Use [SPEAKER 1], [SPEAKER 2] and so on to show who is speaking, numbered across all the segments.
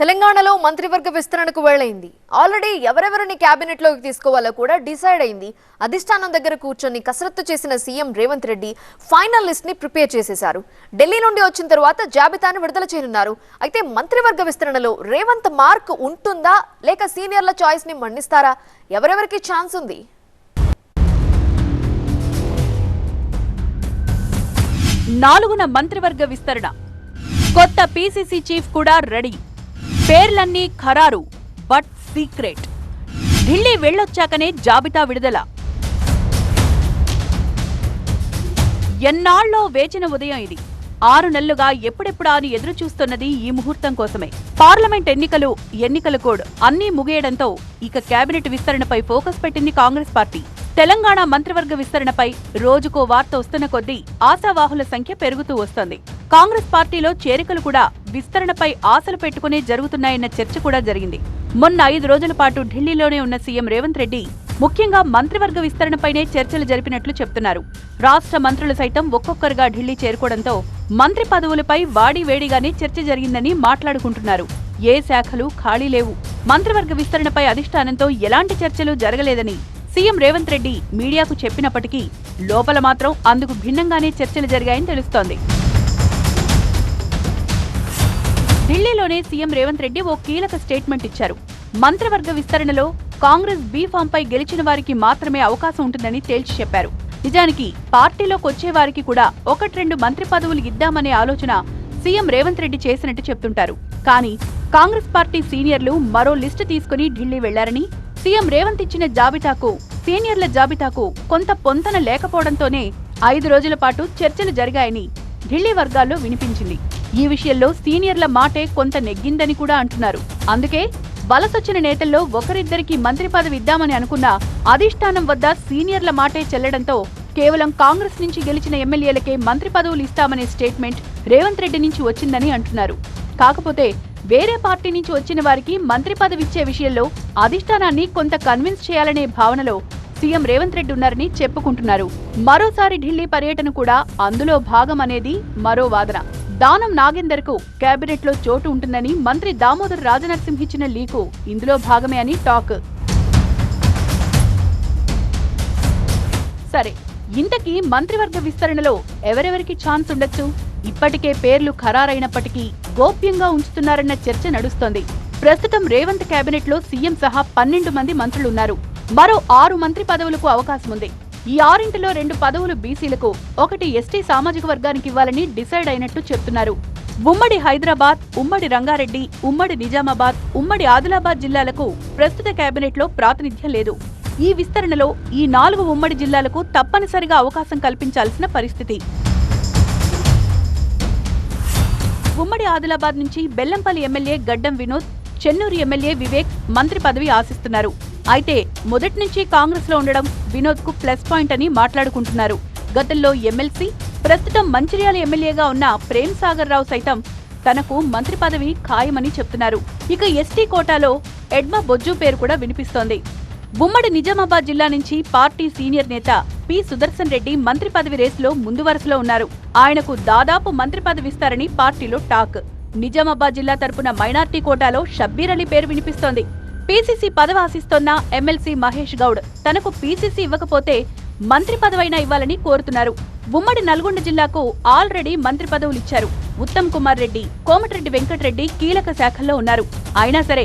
[SPEAKER 1] తెలంగాణలో మంత్రివర్గ విస్తరణకు వేళైంది ఆల్రెడీ ఎవరెవరిని క్యాబినెట్లోకి లోకి తీసుకోవాలో కూడా డిసైడ్ అయింది. అధిష్టానం దగ్గర కూర్చొని కసరత్తు చేసిన సీఎం రేవంత్ రెడ్డి ఫైనల్ లిస్ట్ని ప్రిపేర్ చేసేశారు. ఢిల్లీ నుండి వచ్చిన తర్వాత జాబితాను విడుదల చేయనున్నారు. అయితే మంత్రివర్గ విస్తరణలో రేవంత్ మార్క్ ఉంటుందా? లేక సీనియర్ల చాయిస్ని మన్నిస్తారా? ఎవరెవరికి ఛాన్స్ ఉంది?
[SPEAKER 2] నాలుగున మంత్రివర్గ విస్తరణ. కొత్త పీసీసీ చీఫ్ కూడా రెడీ. పేర్లన్నీ ఖరారు బట్ సీక్రెట్. ఢిల్లీ వెళ్ళొచ్చాకనే జాబితా విడుదల. ఎన్నాళ్ళో వేచిన ఉదయం ఇది. ఆరు నెలలుగా ఎప్పుడెప్పుడా అని ఎదురు చూస్తున్నది ఈ ముహూర్తం కోసమే. పార్లమెంట్ ఎన్నికలు ఎన్నికల కోడ్ అన్నీ ముగియడంతో ఇక కేబినెట్ విస్తరణపై ఫోకస్ పెట్టింది కాంగ్రెస్ పార్టీ. తెలంగాణ మంత్రివర్గ విస్తరణపై రోజుకో వార్త వస్తున్న కొద్దీ ఆశావాహుల సంఖ్య పెరుగుతూ వస్తోంది. కాంగ్రెస్ పార్టీలో చేరికలు కూడా విస్తరణపై ఆశలు పెట్టుకునే జరుగుతున్నాయన్న చర్చ కూడా జరిగింది. మొన్న ఐదు రోజుల పాటు ఢిల్లీలోనే ఉన్న సీఎం రేవంత్ రెడ్డి ముఖ్యంగా మంత్రివర్గ విస్తరణపైనే చర్చలు జరిపినట్లు చెప్తున్నారు. రాష్ట్ర మంత్రులు సైతం ఒక్కొక్కరుగా ఢిల్లీ చేరుకోవడంతో మంత్రి పదవులపై వాడి వేడిగానే చర్చ జరిగిందని మాట్లాడుకుంటున్నారు. ఏ శాఖలు ఖాళీ లేవు. మంత్రివర్గ విస్తరణపై అధిష్టానంతో ఎలాంటి చర్చలు జరగలేదని సీఎం రేవంత్ రెడ్డి మీడియాకు చెప్పినప్పటికీ లోపల మాత్రం అందుకు భిన్నంగానే చర్చలు జరిగాయని తెలుస్తోంది. ఢిల్లీలోనే సీఎం రేవంత్ రెడ్డి ఓ కీలక స్టేట్మెంట్ ఇచ్చారు. మంత్రివర్గ విస్తరణలో కాంగ్రెస్ బీ ఫామ్ పై గెలిచిన వారికి మాత్రమే అవకాశం ఉంటుందని తేల్చి చెప్పారు. నిజానికి పార్టీలోకి వచ్చే వారికి కూడా ఒకటి రెండు మంత్రి పదవులు ఇద్దామనే ఆలోచన సీఎం రేవంత్ రెడ్డి చేసినట్టు చెప్తుంటారు. కానీ కాంగ్రెస్ పార్టీ సీనియర్లు మరో లిస్టు తీసుకుని ఢిల్లీ వెళ్ళారని సీఎం రేవంత్ ఇచ్చిన జాబితాకు సీనియర్ల జాబితాకు కొంత పొంతన లేకపోవడంతోనే ఐదు రోజుల పాటు చర్చలు జరిగాయని ఢిల్లీ వర్గాల్లో వినిపించింది. ఈ విషయంలో సీనియర్ల మాటే కొంత నెగ్గిందని కూడా అంటున్నారు. అందుకే వలసొచ్చిన నేతల్లో ఒకరిద్దరికి మంత్రి పదవి ఇద్దామని అనుకున్న అధిష్టానం వద్ద సీనియర్ల మాటే చెల్లడంతో కేవలం కాంగ్రెస్ నుంచి గెలిచిన ఎమ్మెల్యేలకే మంత్రి పదవులు ఇస్తామనే స్టేట్మెంట్ రేవంత్ రెడ్డి నుంచి వచ్చిందని అంటున్నారు. కాకపోతే వేరే పార్టీ నుంచి వచ్చిన వారికి మంత్రి పదవి ఇచ్చే విషయంలో అధిష్టానాన్ని కొంత కన్విన్స్ చేయాలనే భావనలో సీఎం రేవంత్ రెడ్డి ఉన్నారని చెప్పుకుంటున్నారు. మరోసారి ఢిల్లీ పర్యటన కూడా అందులో భాగం అనేది మరో వాదన. దానం నాగేందర్కు కేబినెట్లో చోటు ఉంటుందని మంత్రి దామోదర్ రాజనరసింహ ఇచ్చిన లీకు. ఇందులో భాగమే అని టాక్. సరే ఇంతకీ మంత్రివర్గ విస్తరణలో ఎవరెవరికి ఛాన్స్ ఉండొచ్చు? ఇప్పటికే పేర్లు ఖరారైనప్పటికీ గోప్యంగా ఉంచుతున్నారన్న చర్చ నడుస్తోంది. ప్రస్తుతం రేవంత్ కేబినెట్లో సీఎం సహా పన్నెండు మంది మంత్రులున్నారు. మరో ఆరు మంత్రి పదవులకు అవకాశం ఉంది ఈ ఆరింటిలో రెండు పదవులు బీసీలకు ఒకటి ఎస్టీ సామాజిక వర్గానికి ఇవ్వాలని డిసైడ్ అయినట్టు చెప్తున్నారు. ఉమ్మడి హైదరాబాద్ ఉమ్మడి రంగారెడ్డి ఉమ్మడి నిజామాబాద్ ఉమ్మడి ఆదిలాబాద్ జిల్లాలకు ప్రస్తుత కేబినెట్లో ప్రాతినిధ్యం లేదు. ఈ విస్తరణలో ఈ నాలుగు ఉమ్మడి జిల్లాలకు తప్పనిసరిగా అవకాశం కల్పించాల్సిన పరిస్థితి. ఉమ్మడి ఆదిలాబాద్ నుంచి బెల్లంపల్లి ఎమ్మెల్యే గడ్డం వినోద్ చెన్నూరు ఎమ్మెల్యే వివేక్ మంత్రి పదవి ఆశిస్తున్నారు. అయితే మొదటి నుంచి కాంగ్రెస్లో ఉండడం వినోద్కు ప్లస్ పాయింట్ అని మాట్లాడుకుంటున్నారు. గతంలో ఎమ్మెల్సీ ప్రస్తుతం మంచిర్యాల ఎమ్మెల్యేగా ఉన్న ప్రేమ్ సాగర్ రావు సైతం తనకు మంత్రి పదవి ఖాయమని చెప్తున్నారు. ఇక ఎస్టీ కోటాలో ఎడ్మ బొజ్జు పేరు కూడా వినిపిస్తోంది. ఉమ్మడి నిజామాబాద్ జిల్లా నుంచి పార్టీ సీనియర్ నేత పి. సుదర్శన్ రెడ్డి మంత్రి పదవి రేసులో ముందు వరుసలో ఉన్నారు. ఆయనకు దాదాపు మంత్రి పదవి ఇస్తారని పార్టీలో టాక్. నిజామాబాద్ జిల్లా తరపున మైనార్టీ కోటాలో షబ్బీర్ అలీ పేరు వినిపిస్తోంది. పీసీసీ పదవి ఆశిస్తోన్న ఎమ్మెల్సీ మహేష్ గౌడ్ తనకు పీసీసీ ఇవ్వకపోతే మంత్రి పదవైనా ఇవ్వాలని కోరుతున్నారు. ఉమ్మడి నల్గొండ జిల్లాకు ఆల్రెడీ మంత్రి పదవులు ఇచ్చారు. ఉత్తమ్ కుమార్ రెడ్డి కోమటిరెడ్డి వెంకటరెడ్డి కీలక శాఖల్లో ఉన్నారు. అయినా సరే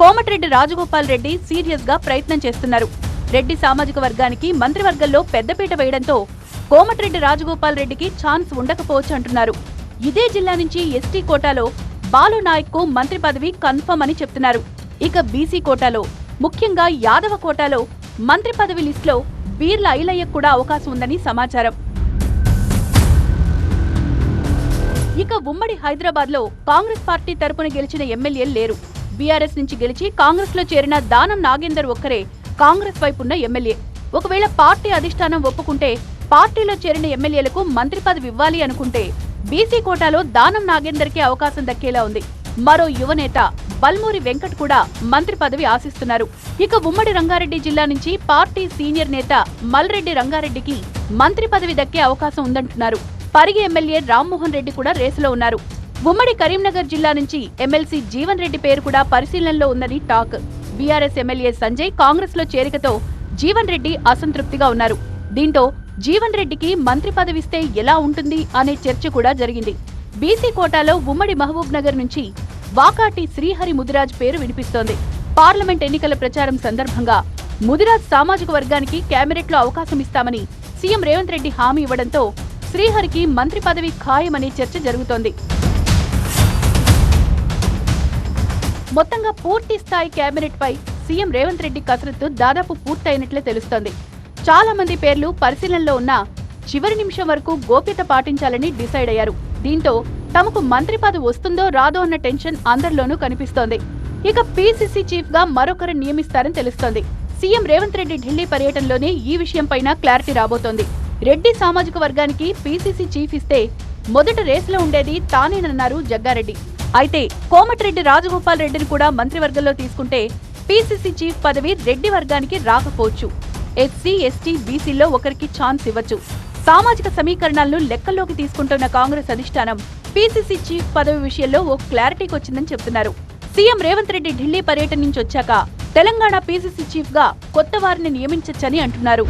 [SPEAKER 2] కోమటిరెడ్డి రాజగోపాల్ రెడ్డి సీరియస్గా ప్రయత్నం చేస్తున్నారు. రెడ్డి సామాజిక వర్గానికి మంత్రివర్గంలో పెద్దపీట వేయడంతో కోమటిరెడ్డి రాజగోపాల్ రెడ్డికి ఛాన్స్ ఉండకపోవచ్చు అంటున్నారు. ఇదే జిల్లా నుంచి ఎస్టీ కోటాలో బాలు నాయక్కు మంత్రి పదవి కన్ఫర్మ్ అని చెప్తున్నారు. ఇక బీసీ కోటాలో ముఖ్యంగా యాదవ కోటాలో మంత్రి పదవి లిస్టులో బీర్ల ఐలయ్యకు కూడా అవకాశం ఉందని సమాచారం. ఇక ఉమ్మడి హైదరాబాద్లో కాంగ్రెస్ పార్టీ తరపున గెలిచిన ఎమ్మెల్యేలు లేరు. బీఆర్ఎస్ నుంచి గెలిచి కాంగ్రెస్లో చేరిన దానం నాగేందర్ ఒక్కరే కాంగ్రెస్ వైపున్న ఎమ్మెల్యే. ఒకవేళ పార్టీ అధిష్టానం ఒప్పుకుంటే పార్టీలో చేరిన ఎమ్మెల్యేలకు మంత్రి పదవి ఇవ్వాలి అనుకుంటే బీసీ కోటాలో దానం నాగేందర్కి అవకాశం దక్కేలా ఉంది. మరో యువనేత బల్మూరి వెంకట్ కూడా మంత్రి పదవి ఆశిస్తున్నారు. ఇక ఉమ్మడి రంగారెడ్డి జిల్లా నుంచి పార్టీ సీనియర్ నేత మల్రెడ్డి రంగారెడ్డికి మంత్రి పదవి దక్కే అవకాశం ఉందంటున్నారు. పరిగి ఎమ్మెల్యే రామ్మోహన్ రెడ్డి కూడా రేసులో ఉన్నారు. ఉమ్మడి కరీంనగర్ జిల్లా నుంచి ఎమ్మెల్సీ జీవన్ రెడ్డి పేరు కూడా పరిశీలనలో ఉందని టాక్. బీఆర్ఎస్ ఎమ్మెల్యే సంజయ్ కాంగ్రెస్లో చేరికతో జీవన్ రెడ్డి అసంతృప్తిగా ఉన్నారు. దీంతో జీవన్ రెడ్డికి మంత్రి పదవిస్తే ఎలా ఉంటుంది అనే చర్చ కూడా జరిగింది. బీసీ కోటాలో ఉమ్మడి మహబూబ్ నగర్ నుంచి వాకాటి శ్రీహరి ముదిరాజ్ పేరు వినిపిస్తోంది. పార్లమెంట్ ఎన్నికల ప్రచారం సందర్భంగా ముదిరాజ్ సామాజిక వర్గానికి క్యాబినెట్లో అవకాశం ఇస్తామని సీఎం రేవంత్ రెడ్డి హామీ ఇవ్వడంతో శ్రీహరికి మంత్రి పదవి ఖాయమనే చర్చ జరుగుతోంది. మొత్తంగా పూర్తి స్థాయి కేబినెట్ పై సీఎం రేవంత్ రెడ్డి కసరత్తు దాదాపు పూర్తయినట్లే తెలుస్తోంది. చాలా మంది పేర్లు పరిశీలనలో ఉన్నా చివరి నిమిషం వరకు గోప్యత పాటించాలని డిసైడ్ అయ్యారు. దీంతో తమకు మంత్రి పదవి వస్తుందో రాదో అన్న టెన్షన్ అందరిలోనూ కనిపిస్తోంది. ఇక పీసీసీ చీఫ్గా మరొకరు నియమిస్తారని తెలుస్తోంది. సీఎం రేవంత్ రెడ్డి ఢిల్లీ పర్యటనలోనే ఈ విషయంపైన క్లారిటీ రాబోతోంది. రెడ్డి సామాజిక వర్గానికి పీసీసీ చీఫ్ ఇస్తే మొదట రేసులో ఉండేది తానేనన్నారు జగ్గారెడ్డి. అయితే కోమటిరెడ్డి రాజగోపాల్ రెడ్డిని కూడా మంత్రివర్గంలో తీసుకుంటే పీసీసీ చీఫ్ పదవి రెడ్డి వర్గానికి రాకపోవచ్చు. ఎస్సీ ఎస్టీ బీసీలో ఒకరికి ఛాన్స్ ఇవ్వచ్చు. సామాజిక సమీకరణాలను లెక్కల్లోకి తీసుకుంటున్న కాంగ్రెస్ అధిష్టానం పీసీసీ చీఫ్ పదవి విషయంలో ఓ క్లారిటీకి వచ్చిందని చెబుతున్నారు సీఎం రేవంత్ రెడ్డి ఢిల్లీ పర్యటన నుంచి వచ్చాక తెలంగాణ పీసీసీ చీఫ్గా కొత్త వారిని నియమించొచ్చని అంటున్నారు.